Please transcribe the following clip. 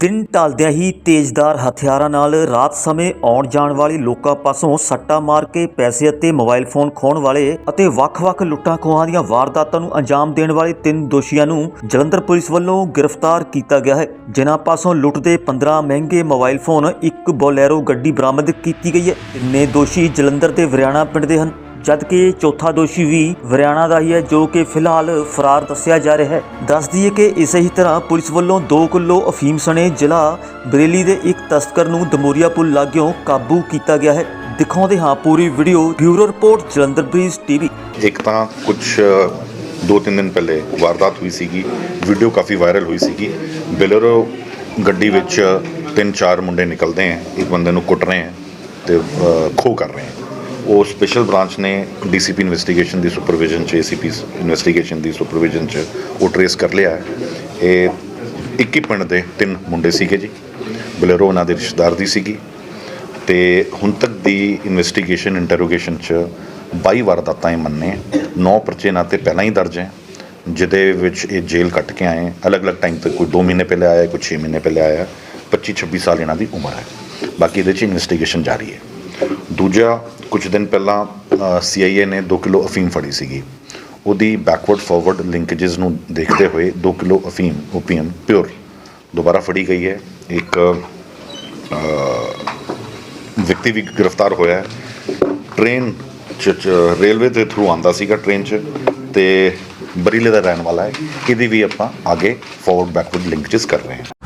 ਦਿਨ ਢਲਦਿਆਂ ਹੀ ਤੇਜ਼ਦਾਰ ਹਥਿਆਰਾਂ ਨਾਲ ਰਾਤ ਸਮੇਂ ਆਉਣ ਜਾਣ ਵਾਲੇ ਲੋਕਾਂ ਪਾਸੋਂ ਸੱਟਾ ਮਾਰ ਕੇ ਪੈਸੇ ਅਤੇ ਮੋਬਾਈਲ ਫੋਨ ਖੋਹਣ ਵਾਲੇ ਅਤੇ ਵੱਖ-ਵੱਖ ਲੁੱਟਾਂ ਖੋਹਾਂ ਦੀਆਂ ਵਾਰਦਾਤਾਂ ਨੂੰ ਅੰਜਾਮ ਦੇਣ ਵਾਲੇ ਤਿੰਨ ਦੋਸ਼ੀਆਂ ਨੂੰ ਜਲੰਧਰ ਪੁਲਿਸ ਵੱਲੋਂ ਗ੍ਰਿਫਤਾਰ ਕੀਤਾ ਗਿਆ ਹੈ, ਜਿਨ੍ਹਾਂ ਪਾਸੋਂ ਲੁੱਟ ਦੇ 15 ਮਹਿੰਗੇ ਮੋਬਾਈਲ ਫੋਨ, ਇੱਕ ਬੋਲੈਰੋ ਗੱਡੀ ਬਰਾਮਦ ਕੀਤੀ ਗਈ ਹੈ। ਤਿੰਨੇ ਦੋਸ਼ੀ ਜਲੰਧਰ ਦੇ ਵਰਿਆਣਾ ਪਿੰਡ ਦੇ ਹਨ। ਜਦਕਿ ਚੌਥਾ ਦੋਸ਼ੀ ਵੀ ਹਰਿਆਣਾ ਦਾ ਹੀ ਹੈ, ਜੋ ਕਿ ਫਿਲਹਾਲ ਫਰਾਰ ਦੱਸਿਆ ਜਾ ਰਿਹਾ ਹੈ। ਦੱਸ ਦਈਏ ਕਿ ਇਸੇ ਹੀ ਤਰ੍ਹਾਂ ਪੁਲਿਸ ਵੱਲੋਂ 2 ਕਿਲੋ ਅਫੀਮ ਸਣੇ ਜ਼ਿਲ੍ਹਾ ਬਰੇਲੀ ਦੇ ਇੱਕ ਤਸਕਰ ਨੂੰ ਦਮੋਰੀਆ ਪੁਲ ਲਾਗਿਓਂ ਕਾਬੂ ਕੀਤਾ ਗਿਆ ਹੈ। ਦਿਖਾਉਂਦੇ ਹਾਂ ਪੂਰੀ video, bureau report, Jalandhar Breeze TV. ਇੱਕ ਤਾਂ ਕੁਝ ਦੋ ਤਿੰਨ ਦਿਨ ਪਹਿਲੇ ਵਾਰਦਾਤ ਹੋਈ ਸੀਗੀ, ਵੀਡੀਓ ਕਾਫੀ ਵਾਇਰਲ ਹੋਈ ਸੀਗੀ। ਬਲੇਰੋ ਗੱਡੀ ਵਿੱਚ ਤਿੰਨ ਚਾਰ ਮੁੰਡੇ ਨਿਕਲਦੇ ਹੈ, ਇੱਕ ਬੰਦੇ ਨੂੰ ਕੁੱਟ ਰਹੇ ਹੈ ਤੇ ਖੋ ਕਰ ਰਹੇ ਹੈ। ਉਹ ਸਪੈਸ਼ਲ ਬ੍ਰਾਂਚ ਨੇ ਡੀਸੀਪੀ ਇਨਵੈਸਟੀਗੇਸ਼ਨ ਦੀ ਸੁਪਰਵਿਜ਼ਨ ਚ ਏਸੀਪੀ ਇਨਵੈਸਟੀਗੇਸ਼ਨ ਦੀ ਸੁਪਰਵਿਜ਼ਨ ਚ ਉਹ ਟਰੇਸ ਕਰ ਲਿਆ ਹੈ। ਇਹ 21 ਪਿੰਡ ਦੇ ਤਿੰਨ ਮੁੰਡੇ ਸੀਗੇ ਜੀ। ਬਲੇਰੋ ਉਹਨਾਂ ਦੇ ਰਿਸ਼ਤੇਦਾਰ ਦੀ ਸੀਗੀ। ਤੇ ਹੁਣ ਤੱਕ ਦੀ ਇਨਵੈਸਟੀਗੇਸ਼ਨ ਇੰਟਰੋਗੇਸ਼ਨ ਚ 22 ਵਾਰਦਾਤਾਂ ਇਹ ਮੰਨੇ 9 ਪਰਚੇ ਨਾਲ ਤੇ ਪਹਿਲਾਂ ਹੀ ਦਰਜ ਹੈ। ਜਿਹਦੇ ਵਿੱਚ ਇਹ ਜੇਲ੍ਹ ਕੱਟ ਕੇ ਆਏ ਅਲੱਗ-ਅਲੱਗ ਟਾਈਮ ਤੇ ਕੋਈ 2 ਮਹੀਨੇ ਪਹਿਲੇ ਆਇਆ, ਕੋਈ 6 ਮਹੀਨੇ ਪਹਿਲੇ ਆਇਆ। 25 26 ਸਾਲ ਇਹਨਾਂ ਦੀ ਉਮਰ ਹੈ। ਬਾਕੀ ਇਹਦੇ ਚ ਇਨਵੈਸਟੀਗੇਸ਼ਨ ਜਾਰੀ ਹੈ। ਦੂਜਾ, ਕੁਝ ਦਿਨ ਪਹਿਲਾਂ ਸੀਆਈਏ ਨੇ 2 ਕਿਲੋ ਅਫੀਮ ਫੜੀ ਸੀਗੀ। ਉਹਦੀ ਬੈਕਵਰਡ ਫਾਰਵਰਡ ਲਿੰਕੇजेस ਨੂੰ ਦੇਖਦੇ ਹੋਏ 2 ਕਿਲੋ ਅਫੀਮ ਓਪੀਐਮ ਪਿਓਰ ਦੁਬਾਰਾ ਫੜੀ ਗਈ ਹੈ। ਇੱਕ ਵਿਅਕਤੀ ਵੀ ਗ੍ਰਿਫਤਾਰ ਹੋਇਆ ਹੈ। ਟ੍ਰੇਨ ਰੇਲਵੇ ਦੇ ਥਰੂ ਆਂਦਾ ਸੀਗਾ ਟ੍ਰੇਨ 'ਚ ਤੇ ਬਰੀਲੇ ਦਾ ਰਹਿਣ ਵਾਲਾ ਹੈ। ਇਹਦੀ ਵੀ ਆਪਾਂ ਅੱਗੇ ਫਾਰਵਰਡ ਬੈਕਵਰਡ ਲਿੰਕੇजेस ਕਰ ਰਹੇ ਹਾਂ।